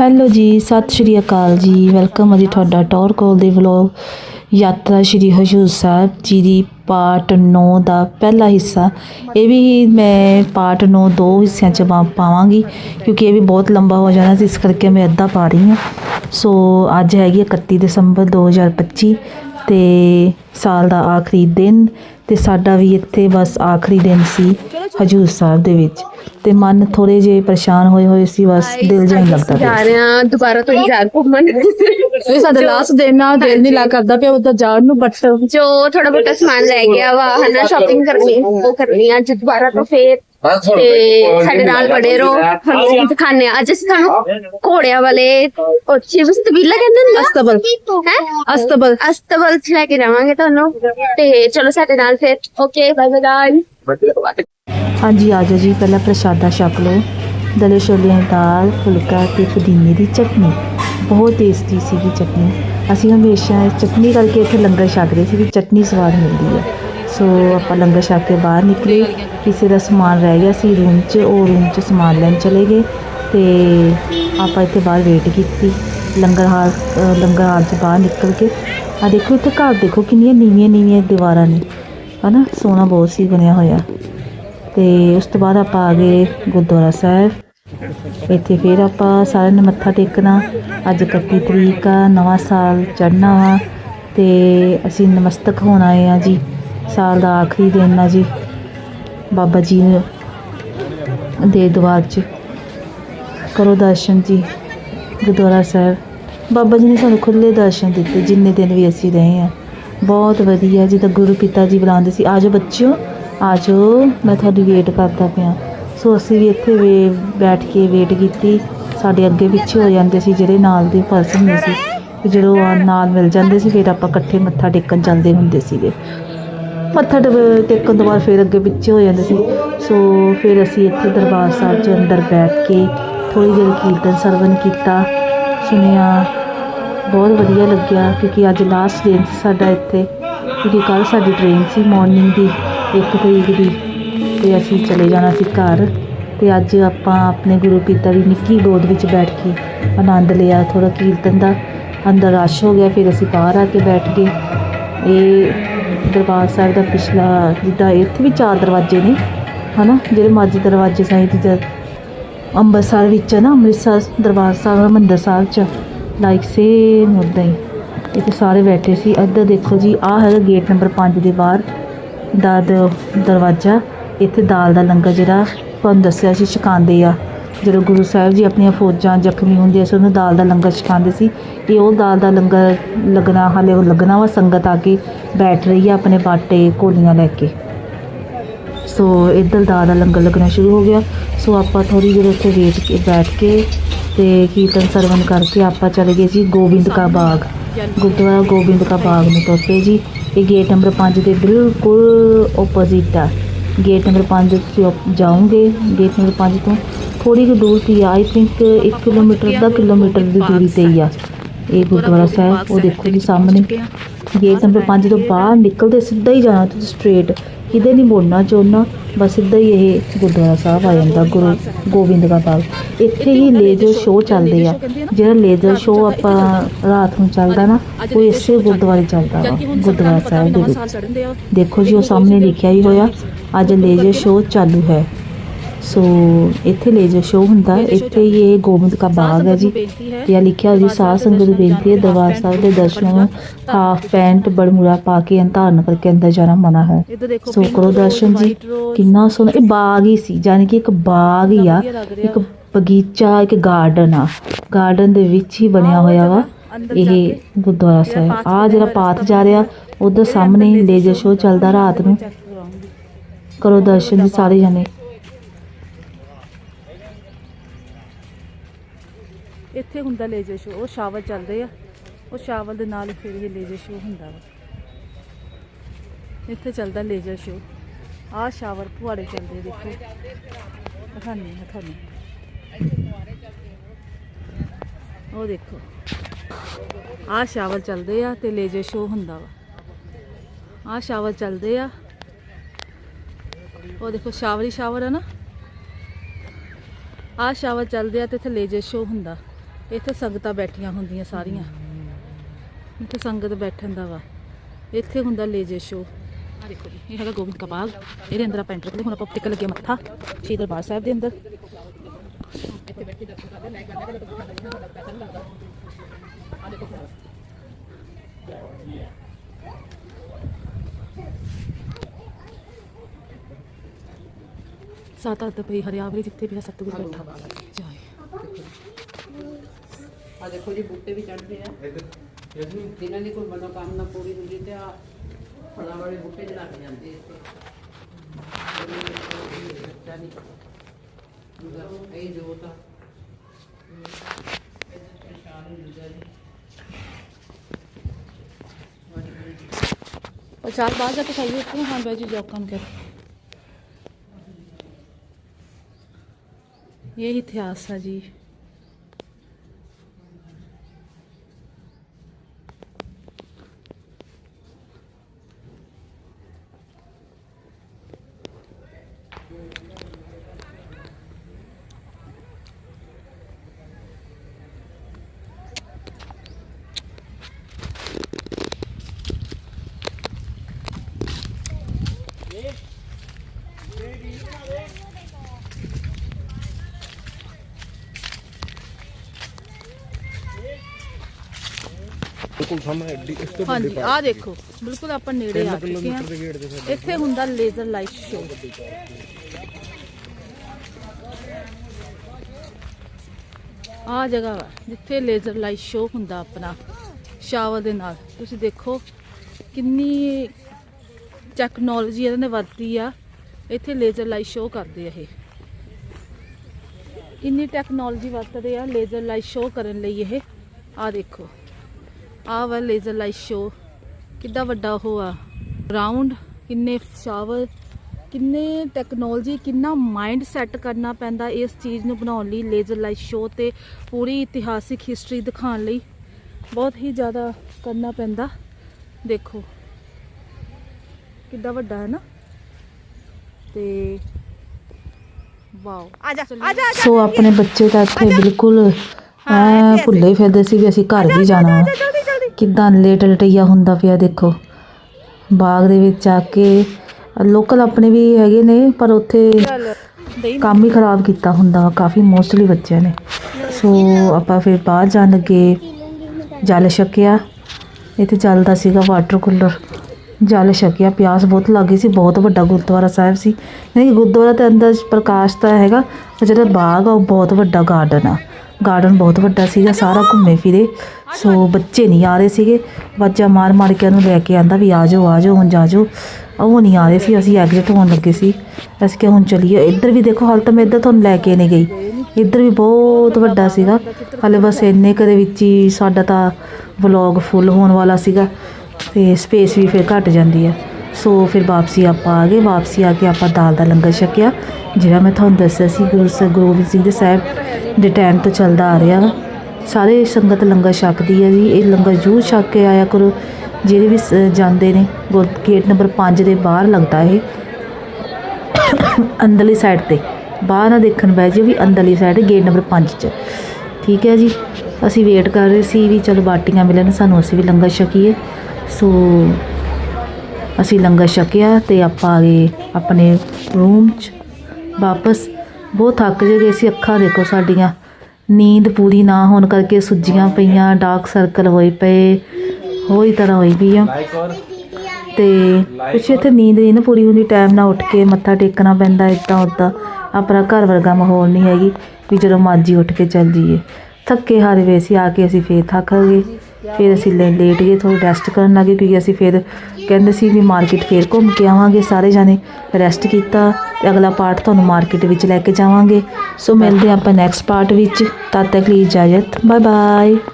Hello ਜੀ, ਸਤਿ ਸ਼੍ਰੀ ਅਕਾਲ ਜੀ। ਵੈਲਕਮ ਹੈ ਜੀ ਤੁਹਾਡਾ ਟੌਰ ਕੋਲ ਦੇ ਵਲੌਗ। ਯਾਤਰਾ ਸ਼੍ਰੀ ਹਜੂਰ ਸਾਹਿਬ ਜੀ ਦੀ ਪਾਰਟ 9 ਦਾ ਪਹਿਲਾ ਹਿੱਸਾ। ਇਹ ਵੀ ਮੈਂ ਪਾਰਟ 9 ਦੋ ਹਿੱਸਿਆਂ ਚ ਪਾ- ਪਾਵਾਂਗੀ, ਕਿਉਂਕਿ ਇਹ ਵੀ ਬਹੁਤ ਲੰਬਾ ਹੋ ਜਾਣਾ ਸੀ, ਇਸ ਕਰਕੇ ਮੈਂ ਅੱਧਾ ਪਾ ਰਹੀ ਹਾਂ। ਸੋ, ਅੱਜ ਹੈਗੀ 31 ਦਸੰਬਰ 2025 ਤੇ ਸਾਲ ਦਾ ਆਖਰੀ ਦਿਨ ਤੇ ਸਾਡਾ ਵੀ ਇੱਥੇ ਬਸ ਆਖਰੀ ਦਿਨ ਸੀ ਹਜੂਰ ਸਾਹਿਬ ਦੇ ਵਿੱਚ। ਤੇ ਮਨ ਥੋੜੇ ਜਿਹੇ ਪਰੇਸ਼ਾਨ ਹੋਏ ਹੋਏ ਸੀ ਬਸ ਦਿਲ ਜਿਹਾ ਨਹੀਂ ਲੱਗਦਾ ਪਿਆ। ਜਾ ਰਹੇ ਹਾਂ ਦੁਬਾਰਾ ਤੋਂ ਜਾ ਘੁੰਮਣ। ਇਹ ਸਾਡੇ ਲਾਸਟ ਦਿਨ ਆ ਦਿਲ ਨਹੀਂ ਲਾ ਕਰਦਾ ਪਿਆ ਉਧਰ ਜਾਣ ਨੂੰ ਬਟ ਜੋ ਥੋੜਾ ਬਹੁਤਾ ਸਮਾਨ ਰਹਿ ਗਿਆ ਵਾ ਹਨਾ ਸ਼ਾਪਿੰਗ ਕਰਨੀ ਉਹ ਕਰਨੀ ਆ ਅੱਜ ਦੁਬਾਰਾ ਤੋਂ ਫੇਰ ਤੇ ਸਾਡੇ ਨਾਲ ਬੜੇ ਰਹੋ ਤੁਹਾਨੂੰ ਦਿਖਾਣੇ ਆ ਅੱਜ ਅਸੀਂ ਤੁਹਾਨੂੰ ਘੋੜਿਆਂ ਵਾਲੇ ਉਹ ਚਿਵਸ ਤਬੀਲਾ ਕਹਿੰਦੇ ਨੇ ਅਸਤਬਲ। ਹੈ? ਅਸਤਬਲ। ਅਸਤਬਲ ਚ ਲੈ ਕੇ ਜਾਵਾਂਗੇ ਤੁਹਾਨੂੰ। ਤੇ ਚਲੋ ਸਾਡੇ ਨਾਲ ਫਿਰ। ਓਕੇ ਬਾਏ ਬਾਏ ਹਾਂਜੀ ਆ ਜਾਓ ਜੀ ਪਹਿਲਾਂ ਪ੍ਰਸ਼ਾਦਾ ਛਕ ਲਓ। ਦਲੇ ਛੋਲਿਆਂ ਦੀ ਦਾਲ ਫੁਲਕਾ ਤੇ ਪੁਦੀਨੇ ਦੀ ਚਟਨੀ। ਬਹੁਤ ਟੇਸਟੀ ਸੀਗੀ ਚਟਨੀ। ਅਸੀਂ ਹਮੇਸ਼ਾ ਚਟਨੀ ਕਰਕੇ ਇੱਥੇ ਲੰਗਰ ਛਕਦੇ ਸੀ ਵੀ ਚਟਨੀ ਸਵਾਦ ਮਿਲਦੀ ਹੈ। ਸੋ ਆਪਾਂ ਲੰਗਰ ਛਕ ਕੇ ਬਾਹਰ ਨਿਕਲੇ। ਕਿਸੇ ਦਾ ਸਮਾਨ ਰਹਿ ਗਿਆ ਸੀ ਰੂਮ 'ਚ, ਉਹ ਰੂਮ 'ਚ ਸਮਾਨ ਲੈਣ ਚਲੇ ਗਏ ਤੇ ਆਪਾਂ ਇੱਥੇ ਬਾਹਰ ਵੇਟ ਕੀਤੀ। ਲੰਗਰ ਹਾਲ ਲੰਗਰ ਹਾਲ 'ਚ ਬਾਹਰ ਨਿਕਲ ਕੇ। ਆ ਦੇਖੋ, ਇੱਥੇ ਘਰ ਦੇਖੋ ਕਿੰਨੀਆਂ ਨੀਵੀਆਂ ਨੀਵੀਆਂ ਦੀਵਾਰਾਂ ਨੇ। ਹਨਾ, ਸੋਹਣਾ ਬਹੁਤ ਸੀ, ਬਣਿਆ ਹੋਇਆ। ਤੇ ਉਸ ਤੋਂ ਬਾਅਦ ਆਪਾਂ ਆ ਗਏ ਗੁਰਦੁਆਰਾ ਸਾਹਿਬ। ਇੱਥੇ ਫਿਰ ਆਪਾਂ ਸਾਰਿਆਂ ਨੇ ਮੱਥਾ ਟੇਕਣਾ। ਅੱਜ 31 ਤਰੀਕ ਆ, ਨਵਾਂ ਸਾਲ ਚੜ੍ਹਨਾ ਵਾ। ਤੇ ਅਸੀਂ ਨਮਸਤਕ ਹੋਣਾ ਆਏ ਆ ਜੀ। ਸਾਲ ਦਾ ਆਖਰੀ ਦਿਨ ਆ ਜੀ। ਬਾਬਾ ਜੀ ਦੇ ਦਰਬਾਰ 'ਚ। ਕਰੋ ਦਰਸ਼ਨ ਜੀ, ਗੁਰਦੁਆਰਾ ਸਾਹਿਬ। ਬਾਬਾ ਜੀ ਨੇ ਸਾਨੂੰ ਖੁੱਲੇ ਦਰਸ਼ਨ ਦਿੱਤੇ, ਜਿੰਨੇ ਦਿਨ ਵੀ ਅਸੀਂ ਰਹੇ ਆ ਬਹੁਤ ਵਧੀਆ, ਜਿੱਦਾਂ ਗੁਰੂ ਪਿਤਾ ਜੀ ਬੁਲਾਉਂਦੇ ਸੀ ਆਜੋ ਬੱਚਿਓ ਆਜੋ ਮੈਂ ਤੁਹਾਡੀ ਵੇਟ ਕਰਦਾ ਪਿਆ। ਸੋ ਅਸੀਂ ਵੀ ਇੱਥੇ ਵੇ, ਬੈਠ ਕੇ ਵੇਟ ਕੀਤੀ। ਸਾਡੇ ਅੱਗੇ ਪਿੱਛੇ ਹੋ ਜਾਂਦੇ ਸੀ, ਜਿਹੜੇ ਨਾਲ ਦੇ ਪਰਸਨ ਨਹੀਂ ਸੀ। ਤੇ ਜਦੋਂ ਆ ਨਾਲ ਮਿਲ ਜਾਂਦੇ ਸੀ, ਫਿਰ ਆਪਾਂ ਇਕੱਠੇ ਮੱਥਾ ਟੇਕਣ ਜਾਂਦੇ ਹੁੰਦੇ ਸੀਗੇ। ਮੱਥਾ ਟੇਕ- ਟੇਕਣ ਤੋਂ ਬਾਅਦ ਫਿਰ ਅੱਗੇ ਪਿੱਛੇ ਹੋ ਜਾਂਦੇ ਸੀ। ਸੋ ਫਿਰ ਅਸੀਂ ਇੱਥੇ ਦਰਬਾਰ ਸਾਹਿਬ 'ਚ ਅੰਦਰ ਬੈਠ ਕੇ ਥੋੜੀ ਦੇਰ ਕੀਰਤਨ ਸਰਵਨ ਕੀਤਾ। ਸੁਣਿਆ। ਬਹੁਤ ਵਧੀਆ ਲੱਗਿਆ ਕਿਉਂਕਿ ਅੱਜ ਲਾਸਟ ਦਿਨ ਸੀ ਸਾਡਾ ਇੱਥੇ। ਕਿਉਂਕਿ ਕੱਲ ਸਾਡੀ ਟ੍ਰੇਨ ਸੀ ਮਾਰਨਿੰਗ ਦੀ 1 ਤਰੀਕ ਦੀ। ਤੇ ਅਸੀਂ ਚਲੇ ਜਾਣਾ ਸੀ ਘਰ। ਤੇ ਅੱਜ ਆਪਾਂ ਆਪਣੇ ਗੁਰੂ ਪਿਤਾ ਦੀ ਨਿੱਕੀ ਗੋਦ ਵਿੱਚ ਬੈਠ ਕੇ ਆਨੰਦ ਲਿਆ। ਥੋੜਾ ਕੀਰਤਨ ਦਾ ਅੰਦਰ ਰਸ਼ ਹੋ ਗਿਆ, ਫਿਰ ਅਸੀਂ ਬਾਹਰ ਆ ਕੇ ਬੈਠ ਗਏ। ਇਹ ਦਰਬਾਰ ਸਾਹਿਬ ਦਾ ਪਿਛਲਾ ਜਿੱਦਾਂ ਇੱਥੇ ਵੀ ਚਾਰ ਦਰਵਾਜ਼ੇ ਨੇ, ਹਨਾ? ਜਿਹੜੇ ਮਰਜ਼ੀ ਦਰਵਾਜ਼ੇ ਸਾਈਂ ਜਿੱਦਾਂ ਅੰਮ੍ਰਿਤਸਰ ਵਿੱਚ ਹੈ ਨਾ, ਅੰਮ੍ਰਿਤਸਰ ਦਰਬਾਰ ਸਾਹਿਬ, ਹਰਿਮੰਦਰ ਸਾਹਿਬ ਚ ਲਾਈਕ ਸੇਮ ਉੱਦਾਂ ਹੀ। ਇੱਥੇ ਸਾਰੇ ਬੈਠੇ ਸੀ। ਇੱਧਰ ਦੇਖੋ ਜੀ, ਆਹ ਹੈਗਾ ਗੇਟ ਨੰਬਰ 5 ਦੇ ਬਾਹਰ ਦਾ ਦਰਵਾਜ਼ਾ। ਇੱਥੇ ਦਾਲ ਦਾ ਲੰਗਰ ਜਿਹੜਾ ਤੁਹਾਨੂੰ ਦੱਸਿਆ ਸੀ ਛਕਾਉਂਦੇ ਆ। ਜਦੋਂ ਗੁਰੂ ਸਾਹਿਬ ਜੀ ਆਪਣੀਆਂ ਫੌਜਾਂ ਜ਼ਖਮੀ ਹੁੰਦੀਆਂ ਸੀ, ਉਹਨੂੰ ਦਾਲ ਦਾ ਲੰਗਰ ਛਕਾਉਂਦੇ ਸੀ। ਕਿ ਉਹ ਦਾਲ ਦਾ ਲੰਗਰ ਲੱਗਣਾ, ਹਾਲੇ ਉਹ ਲੱਗਣਾ ਵਾ ਸੰਗਤ ਆ ਕੇ ਬੈਠ ਰਹੀ ਆ ਆਪਣੇ ਬਾਟੇ ਕੋਲੀਆਂ ਲੈ ਕੇ। ਸੋ ਇੱਧਰ ਦਾਲ ਦਾ ਲੰਗਰ ਲੱਗਣਾ ਸ਼ੁਰੂ ਹੋ ਗਿਆ। ਸੋ ਆਪਾਂ ਥੋੜੀ ਦੇਰ ਉੱਥੇ ਵੇਟ ਕੇ, ਬੈਠ ਕੇ ਤੇ ਕੀਰਤਨ ਸਰਵਨ ਕਰਕੇ ਆਪਾਂ ਚਲੇ ਗਏ ਜੀ ਗੋਬਿੰਦ ਕਾ ਬਾਗ। ਗੁਰਦੁਆਰਾ ਗੋਬਿੰਦ ਕਾ ਬਾਗ ਨੂੰ ਤੁਰ ਜੀ। ਇਹ ਗੇਟ ਨੰਬਰ 5 ਦੇ ਬਿਲਕੁਲ ਆਪੋਜ਼ਿਟ ਆ। ਗੇਟ ਨੰਬਰ 5 ਤੁਸੀਂ ਜਾਓਗੇ ਗੇਟ ਨੰਬਰ 5 ਤੋਂ ਥੋੜੀ ਜਿਹੀ ਦੂਰ ਤੇ ਆਈ ਥਿੰਕ 1 ਕਿਲੋਮੀਟਰ ਦਾ ਕਿਲੋਮੀਟਰ ਦੀ ਦੂਰੀ ਤੇ ਹੀ ਆ। ਇਹ ਗੁਰਦੁਆਰਾ ਸਾਹਿਬ ਉਹ ਦੇਖੋ ਜੀ ਸਾਹਮਣੇ। ਗੇਟ ਨੰਬਰ 5 ਤੋਂ ਬਾਹਰ ਨਿਕਲਦੇ ਸਿੱਧਾ ਹੀ ਜਾਣਾ ਤੁਸੀਂ ਸਟ੍ਰੇਟ ਕਿਤੇ ਨਹੀਂ ਮੁੜਨਾ ਚੋਨਾ ਬਸ ਸਿੱਧਾ ਹੀ ਇਹ ਗੁਰਦੁਆਰਾ ਸਾਹਿਬ ਆ ਜਾਂਦਾ ਗੁਰੂ ਗੋਬਿੰਦ ਦਾ ਬਾਗ ਇੱਥੇ ਹੀ ਲੇਜ਼ਰ ਸ਼ੋਅ ਚੱਲਦੇ ਆ। ਜਿਹੜਾ ਲੇਜ਼ਰ ਸ਼ੋਅ ਆਪਾਂ ਰਾਤ ਨੂੰ ਚੱਲਦਾ ਨਾ ਉਹ ਇਸੇ ਗੁਰਦੁਆਰੇ ਚੱਲਦਾ ਵਾ ਗੁਰਦੁਆਰਾ ਸਾਹਿਬ ਦੇ ਵਿੱਚ। ਦੇਖੋ ਜੀ ਉਹ ਸਾਹਮਣੇ ਲਿਖਿਆ ਹੀ ਹੋਇਆ ਅੱਜ ਲੇਜ਼ਰ ਸ਼ੋਅ ਚਾਲੂ ਹੈ। ਸੋ ਇੱਥੇ ਲੇਜ਼ਰ ਸ਼ੋਅ ਹੁੰਦਾ ਇੱਥੇ ਇਹ ਗੋਬਿੰਦ ਕਾ ਬਾਗ ਹੈ ਜੀ। ਤੇ ਲਿਖਿਆ ਜੀ ਸਾਧ ਸੰਗਤ ਦੀ ਬੇਨਤੀ ਹੈ ਦਰਬਾਰ ਸਾਹਿਬ ਦੇ ਦਰਸ਼ਨਾਂ ਨੂੰ ਹਾਫ ਪੈਂਟ ਬੜਮੂੜਾ ਪਾ ਕੇ ਧਾਰਨ ਕਰਕੇ ਅੰਦਰ ਜਾਣਾ ਮਨਾ ਹੈ। ਸੋ ਕਰੋ ਦਰਸ਼ਨ ਜੀ। ਕਿੰਨਾ ਸੋਹਣਾ ਇਹ ਬਾਗ ਹੀ ਸੀ। ਯਾਨੀ ਕਿ ਇੱਕ ਬਾਗ ਹੀ ਆ। ਇੱਕ ਬਗੀਚਾ ਇੱਕ ਗਾਰਡਨ ਆ। ਗਾਰਡਨ ਦੇ ਵਿੱਚ ਹੀ ਬਣਿਆ ਹੋਇਆ ਵਾ। ਇਹ ਗੁਰਦੁਆਰਾ ਸਾਹਿਬ। ਆ ਜਿਹੜਾ ਪਾਥ ਜਾ ਰਿਹਾ ਉਧਰ ਸਾਹਮਣੇ ਲੇਜ਼ਰ ਸ਼ੋਅ ਚੱਲਦਾ ਰਾਤ ਨੂੰ। ਕਰੋ ਦਰਸ਼ਨ ਜੀ ਸਾਰੇ ਜਣੇ। ਇੱਥੇ ਹੁੰਦਾ ਲੇਜ਼ਰ ਸ਼ੋ ਉਹ ਸ਼ਾਵਲ ਚੱਲਦੇ ਆ। ਉਹ ਸ਼ਾਵਲ ਦੇ ਨਾਲ ਫਿਰ ਇਹ ਲੇਜ਼ਰ ਸ਼ੋ ਹੁੰਦਾ ਵਾ। ਇੱਥੇ ਚੱਲਦਾ ਲੇਜ਼ਰ ਸ਼ੋ ਆਹ ਸ਼ਾਵਰ ਪੁਆੜੇ ਚੱਲਦੇ ਦੇਖੋ। ਦਿਖਾਉਂਦੀ ਹਾਂ ਤੁਹਾਨੂੰ। ਉਹ ਦੇਖੋ। ਆ ਸ਼ਾਵਰ ਚੱਲਦੇ ਆ ਤੇ ਲੇਜ਼ਰ ਸ਼ੋ ਹੁੰਦਾ ਵਾ। ਆ ਸ਼ਾਵਰ ਚੱਲਦੇ ਆ। ਉਹ ਦੇਖੋ ਸ਼ਾਵਰੀ ਸ਼ਾਵਰ ਹੈ ਨਾ। ਆਹ ਸ਼ਾਵਰ ਚੱਲਦੇ ਆ ਤੇ ਇੱਥੇ ਲੇਜ਼ਰ ਸ਼ੋ ਹੁੰਦਾ। ਇੱਥੇ ਸੰਗਤਾਂ ਬੈਠੀਆਂ ਹੁੰਦੀਆਂ ਸਾਰੀਆਂ। ਇੱਥੇ ਸੰਗਤ ਬੈਠਣ ਦਾ ਵਾ। ਇੱਥੇ ਹੁੰਦਾ ਲੇਜੇ ਸ਼ੋ ਆ ਦੇਖੋ ਜੀ, ਇਹ ਹੈਗਾ ਗੋਬਿੰਦ ਕਾ ਇਹਦੇ ਅੰਦਰ ਆਪਾਂ ਐਂਟਰ ਕਰਦੇ ਹੁਣ ਆਪਾਂ ਟਿਕ ਲੱਗੇ ਮੱਥਾ, ਸ਼੍ਰੀ ਦਰਬਾਰ ਸਾਹਿਬ ਦੇ ਅੰਦਰ। ਇੱਥੇ ਸਾਤ ਅੱਧ ਪਈ ਹਰਿਆਵਰੀ ਜਿੱਥੇ ਵੀ ਆ ਸਤਿਗੁਰ ਬੈਠਾ। ਜਾਏ ਦੇਖੋ ਜੀ ਬੂਟੇ ਵੀ ਚੜਦੇ ਆ ਜਿਨ੍ਹਾਂ ਦੀ ਕੋਈ ਮਨੋਕਾਮਨਾ ਪੂਰੀ ਹੁੰਦੀ ਤੇ ਆ ਫਲਾਂ ਵਾਲੇ ਬੂਟੇ ਜਲਾ ਕੇ ਜਾਂਦੇ ਇੱਥੇ ਬੱਚਾ ਨਹੀਂ ਹੁੰਦਾ ਇਹ ਜੋਤ ਆ और चार बार जाके खाइए तो हाँ बैजी जॉब काम कर ये इतिहास है जी ਬਿਲਕੁਲ ਸਾਹਮਣੇ ਐਡੀ ਇਸ ਤੋਂ ਹਾਂਜੀ ਆ ਦੇਖੋ ਬਿਲਕੁਲ ਆਪਾਂ ਨੇੜੇ ਆ ਚੁੱਕੇ ਹਾਂ। ਇੱਥੇ ਹੁੰਦਾ ਲੇਜ਼ਰ ਲਾਈਟ ਸ਼ੋ ਆ ਜਗ੍ਹਾ ਵਾ, ਜਿੱਥੇ ਲੇਜ਼ਰ ਲਾਈਟ ਸ਼ੋ ਹੁੰਦਾ ਆਪਣਾ, ਸ਼ਾਵਰ ਦੇ ਨਾਲ। ਤੁਸੀਂ ਦੇਖੋ ਕਿੰਨੀ ਟੈਕਨੋਲੋਜੀ ਇਹਨਾਂ ਨੇ ਵਰਤੀ ਆ, ਇੱਥੇ ਲੇਜ਼ਰ ਲਾਈਟ ਸ਼ੋ ਕਰਦੇ ਆ ਇਹ। ਇੰਨੀ ਟੈਕਨੋਲੋਜੀ ਵਰਤਦੇ ਆ ਲੇਜ਼ਰ ਲਾਈਟ ਸ਼ੋ ਕਰਨ ਲਈ ਇਹ। ਆ ਦੇਖੋ, ਆਹ ਵਾ ਲੇਜ਼ਰ ਲਾਈਟ ਸ਼ੋ ਕਿੱਡਾ ਵੱਡਾ ਉਹ ਆ। ਰਾਉਂਡ ਕਿੰਨੇ ਸ਼ਾਵਰ ਕਿੰਨੇ ਟੈਕਨੋਲੋਜੀ ਕਿੰਨਾ ਮਾਈਂਡ ਸੈੱਟ ਕਰਨਾ ਪੈਂਦਾ ਇਸ ਚੀਜ਼ ਨੂੰ ਬਣਾਉਣ ਲਈ ਲੇਜ਼ਰ ਲਾਈਟ ਸ਼ੋ ਤੇ ਪੂਰੀ ਇਤਿਹਾਸਿਕ ਹਿਸਟਰੀ ਦਿਖਾਉਣ ਲਈ। ਬਹੁਤ ਹੀ ਜ਼ਿਆਦਾ ਕਰਨਾ ਪੈਂਦਾ। ਦੇਖੋ ਕਿੱਡਾ ਵੱਡਾ ਹੈ ਨਾ? ਤੇ ਵਾਓ ਆ ਜਾ ਆ ਜਾ ਸੋ ਆਪਣੇ ਬੱਚੇ ਤਾਂ ਇੱਥੇ ਬਿਲਕੁਲ ਐ ਭੁੱਲੇ ਫਿਰਦੇ ਸੀ ਵੀ ਅਸੀਂ ਘਰ ਵੀ ਜਾਣਾ। ਵਾ ਕਿਦਾਂ ਲੇਟ ਲਟਈਆ ਹੁੰਦਾ ਪਿਆ ਦੇਖੋ। ਬਾਗ ਦੇ ਵਿੱਚ ਆ ਕੇ ਲੋਕਲ ਆਪਣੇ ਵੀ ਹੈਗੇ ਨੇ ਪਰ ਉੱਥੇ ਕੰਮ ਹੀ ਖਰਾਬ ਕੀਤਾ ਹੁੰਦਾ ਕਾਫੀ ਮੋਸਟਲੀ ਬੱਚਿਆਂ ਨੇ। ਸੋ ਆਪਾਂ ਫਿਰ ਬਾਹਰ ਜਾਣ ਲੱਗੇ ਜਲ ਛਕਿਆ। ਇੱਥੇ ਚੱਲਦਾ ਸੀਗਾ ਵਾਟਰ ਕੂਲਰ ਜਲ ਛਕਿਆ ਪਿਆਸ ਬਹੁਤ ਲੱਗੀ ਸੀ ਬਹੁਤ ਵੱਡਾ ਗੁਰਦੁਆਰਾ ਸਾਹਿਬ ਸੀ। ਕਿ ਗੁਰਦੁਆਰਾ ਦੇ ਅੰਦਰ ਪ੍ਰਕਾਸ਼ ਤਾਂ ਹੈਗਾ ਪਰ ਜਿਹੜਾ ਬਾਗ ਆ ਉਹ ਬਹੁਤ ਵੱਡਾ ਗਾਰਡਨ ਆ। ਗਾਰਡਨ ਬਹੁਤ ਵੱਡਾ ਸੀਗਾ ਸਾਰਾ ਘੁੰਮੇ ਫਿਰੇ। ਸੋ ਬੱਚੇ ਨਹੀਂ ਆ ਰਹੇ ਸੀਗੇ। ਵਾਜਾ ਮਾਰ ਮਾਰ ਕੇ ਉਹਨੂੰ ਲੈ ਕੇ ਆਂਦਾ ਵੀ ਆ ਜਾਓ ਆ ਜਾਓ ਹੁਣ ਜਾ ਜਾਓ। ਉਹ ਨਹੀਂ ਆ ਰਹੇ ਸੀ, ਅਸੀਂ ਐਗਜ਼ਿਟ ਹੋਣ ਲੱਗੇ ਸੀ। ਅਸੀਂ ਕਿ ਹੁਣ ਚਲੀਏ। ਇੱਧਰ ਵੀ ਦੇਖੋ, ਹਾਲ ਤਾਂ ਮੈਂ ਇੱਧਰ ਤੁਹਾਨੂੰ ਲੈ ਕੇ ਨਹੀਂ ਗਈ। ਇੱਧਰ ਵੀ ਬਹੁਤ ਵੱਡਾ ਸੀਗਾ। ਹਾਲੇ ਬਸ ਇੰਨੇ ਕੁ ਵਿੱਚ ਹੀ ਸਾਡਾ ਤਾਂ ਵਲੌਗ ਫੁੱਲ ਹੋਣ ਵਾਲਾ ਸੀਗਾ ਤੇ ਸਪੇਸ ਵੀ ਫਿਰ ਘਟ ਜਾਂਦੀ ਹੈ ਸੋ ਫਿਰ ਵਾਪਸੀ ਆਪਾਂ ਆ ਗਏ। ਵਾਪਸੀ ਆ ਕੇ ਆਪਾਂ ਦਾਲ ਦਾ ਲੰਗਰ ਛਕਿਆ, ਜਿਹੜਾ ਮੈਂ ਤੁਹਾਨੂੰ ਦੱਸਿਆ ਸੀ, ਗੁਰੂ ਸ, ਗੋਬਿੰਦ ਸਿੰਘ ਦੇ ਸਾਹਿਬ ਦੇ ਟਾਈਮ ਤੋਂ ਚੱਲਦਾ ਆ ਰਿਹਾ ਵਾ। ਸਾਰੇ ਸੰਗਤ ਲੰਗਰ ਛਕਦੀ ਹੈ ਜੀ। ਇਹ ਲੰਗਰ ਜ਼ਰੂਰ ਛਕ ਕੇ ਆਇਆ ਕਰੋ। ਜਿਹੜੇ ਵੀ ਸ- ਜਾਂਦੇ ਨੇ। ਗੁਰ- ਗੇਟ ਨੰਬਰ 5 ਦੇ ਬਾਹਰ ਲੱਗਦਾ ਇਹ। ਅੰਦਰਲੀ ਸਾਈਡ ਤੇ। ਬਾਹਰ ਨਾ ਦੇਖਣ ਬੈ ਜੀ ਵੀ ਅੰਦਰਲੀ ਸਾਈਡ ਗੇਟ ਨੰਬਰ 5 ਚ। ਠੀਕ ਹੈ ਜੀ। ਅਸੀਂ ਵੇਟ ਕਰ ਰਹੇ ਸੀ ਵੀ ਚਲੋ ਬਾਟੀਆਂ ਮਿਲਣ, ਸਾਨੂੰ ਅਸੀਂ ਵੀ ਲੰਗਰ ਛਕੀਏ। ਸੋ ਅਸੀਂ ਲੰਗਰ ਛਕਿਆ ਤੇ ਆਪਾਂ ਆ ਗਏ ਆਪਣੇ ਰੂਮ 'ਚ। ਵਾਪਸ। ਬਹੁਤ ਥੱਕ ਜੇ ਗਏ ਸੀ ਅੱਖਾਂ ਦੇਖੋ ਸਾਡੀਆਂ। ਨੀਂਦ ਪੂਰੀ ਨਾ ਹੋਣ ਕਰਕੇ ਸੁੱਜੀਆਂ ਪਈਆਂ ਡਾਰਕ ਸਰਕਲ ਹੋਏ ਪਏ। ਹੋਈ ਤਰ੍ਹਾਂ ਹੋਈ ਪਈ ਆ। ਤੇ ਕੁਛ ਇੱਥੇ ਨੀਂਦ ਨਹੀਂ ਨਾ ਪੂਰੀ ਹੁੰਦੀ ਟਾਈਮ ਨਾਲ ਉੱਠ ਕੇ ਮੱਥਾ ਟੇਕਣਾ ਪੈਂਦਾ ਇਦਾਂ ਉਦਾਂ ਆਪਣਾ ਘਰ ਵਰਗਾ ਮਾਹੌਲ ਨਹੀਂ ਹੈਗੀ ਵੀ ਜਦੋਂ ਮਰਜ਼ੀ ਉੱਠ ਕੇ ਚੱਲ ਜਾਈਏ। ਥੱਕੇ ਹਾਰੇ ਵੇ ਸੀ ਆ ਕੇ ਅਸੀਂ ਫੇਰ ਥੱਕ ਗਏ। ਫਿਰ ਅਸੀਂ ਲੈ ਲੇਟ ਗਏ ਥੋੜੀ ਰੈਸਟ ਕਰਨ ਲੱਗੇ ਕਿਉਂਕਿ ਅਸੀਂ ਫਿਰ ਕਹਿੰਦੇ ਸੀ ਵੀ ਮਾਰਕੀਟ ਫੇਰ ਘੁੰਮ ਕੇ ਆਵਾਂਗੇ ਸਾਰੇ ਜਾਣੇ। ਰੈਸਟ ਕੀਤਾ ਤੇ ਅਗਲਾ ਪਾਰਟ ਤੁਹਾਨੂੰ ਮਾਰਕੀਟ ਵਿੱਚ ਲੈ ਕੇ ਜਾਵਾਂਗੇ। ਸੋ ਮਿਲਦੇ ਆਪਾਂ ਨੈਕਸਟ ਪਾਰਟ ਵਿੱਚ। ਤਦ ਤੱਕ ਲਈ ਇਜਾਜ਼ਤ। Bye bye